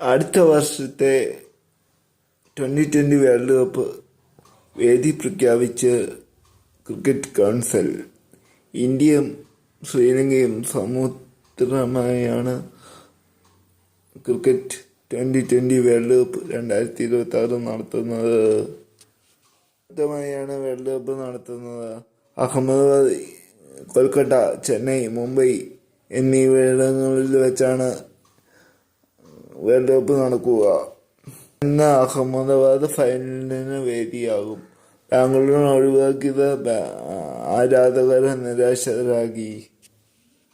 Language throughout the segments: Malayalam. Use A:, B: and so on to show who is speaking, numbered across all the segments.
A: അടുത്ത വർഷത്തെ ട്വന്റി ട്വന്റി വേൾഡ് കപ്പ് വേദി പ്രഖ്യാപിച്ച് ക്രിക്കറ്റ് കൗൺസിൽ ഇന്ത്യയും ശ്രീലങ്കയും സമുദ്രമായാണ് cricket twenty twenty world cup രണ്ടായിരത്തി ഇരുപത്തി ആറ് നടത്തുന്നത്. ായാണ് വേൾഡ് കപ്പ് നടത്തുന്നത്. അഹമ്മദാബാദ് കൊൽക്കത്ത ചെന്നൈ മുംബൈ എന്നിവിടങ്ങളിൽ വെച്ചാണ് വേൾഡ് കപ്പ് നടക്കുക. ഇന്ന് അഹമ്മദാബാദ് ഫൈനലിന് വേദിയാകും. ബാംഗ്ലൂരിനെ ഒഴിവാക്കിയത് ആരാധകരെ നിരാശരാക്കി.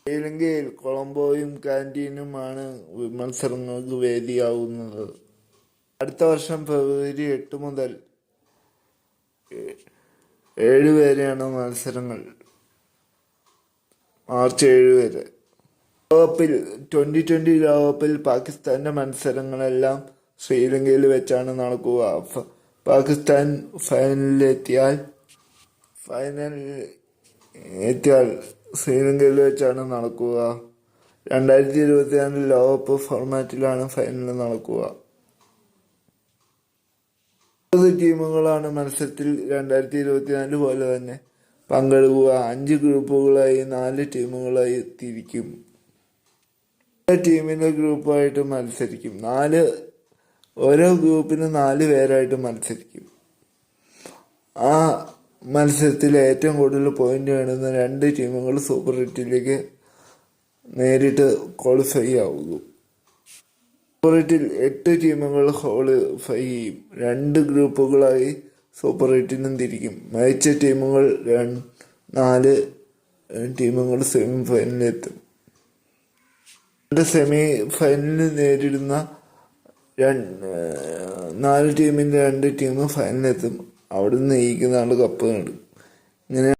A: ശ്രീലങ്കയിൽ കൊളംബോയും കാന്റീനുമാണ് മത്സരങ്ങൾക്ക് വേദിയാവുന്നത്. അടുത്ത വർഷം ഫെബ്രുവരി എട്ട് മുതൽ ഏഴ് വരെയാണ് മത്സരങ്ങൾ. മാർച്ച് ഏഴ് വരെ. ലോകകപ്പിൽ ട്വന്റി ട്വന്റി ലോകകപ്പിൽ പാകിസ്ഥാന്റെ മത്സരങ്ങളെല്ലാം ശ്രീലങ്കയിൽ വെച്ചാണ് നടക്കുക. പാകിസ്ഥാൻ ഫൈനലിലെത്തിയാൽ ഫൈനലിൽ എത്തിയാൽ ശ്രീലങ്കയിൽ വെച്ചാണ് നടക്കുക. രണ്ടായിരത്തി ഇരുപത്തിനാലിൽ ലോകകപ്പ് ഫോർമാറ്റിലാണ് ഫൈനൽ നടക്കുക. മുപ്പത് ടീമുകളാണ് മത്സരത്തിൽ രണ്ടായിരത്തി ഇരുപത്തിനാല് പോലെ തന്നെ പങ്കെടുക്കുക. അഞ്ച് ഗ്രൂപ്പുകളായി നാല് ടീമുകളായി തിരിക്കും ഓരോ ടീമിന്റെ ഗ്രൂപ്പായിട്ട് മത്സരിക്കും. നാല് ഓരോ ഗ്രൂപ്പിന് നാല് പേരായിട്ട് മത്സരിക്കും. ആ മത്സരത്തിൽ ഏറ്റവും കൂടുതൽ പോയിന്റ് നേടുന്ന രണ്ട് ടീമുകൾ സൂപ്പർ എട്ടിലേക്ക് നേരിട്ട് ക്വാളിഫൈ ആവുന്നു. സൂപ്പർ എട്ടിൽ എട്ട് ടീമുകൾ ക്വാളിഫൈ ചെയ്യും. രണ്ട് ഗ്രൂപ്പുകളായി സൂപ്പർ എട്ടിനും തിരിക്കും. മികച്ച ടീമുകൾ നാല് ടീമുകൾ സെമി ഫൈനലിലെത്തും രണ്ട് സെമി ഫൈനലിൽ നേരിടുന്ന നാല് ടീമിന്റെ രണ്ട് ഫൈനലിൽ ഫൈനലിലെത്തും അവിടെ ജയിക്കുന്ന ആൾ കപ്പ് നേടും ഇങ്ങനെ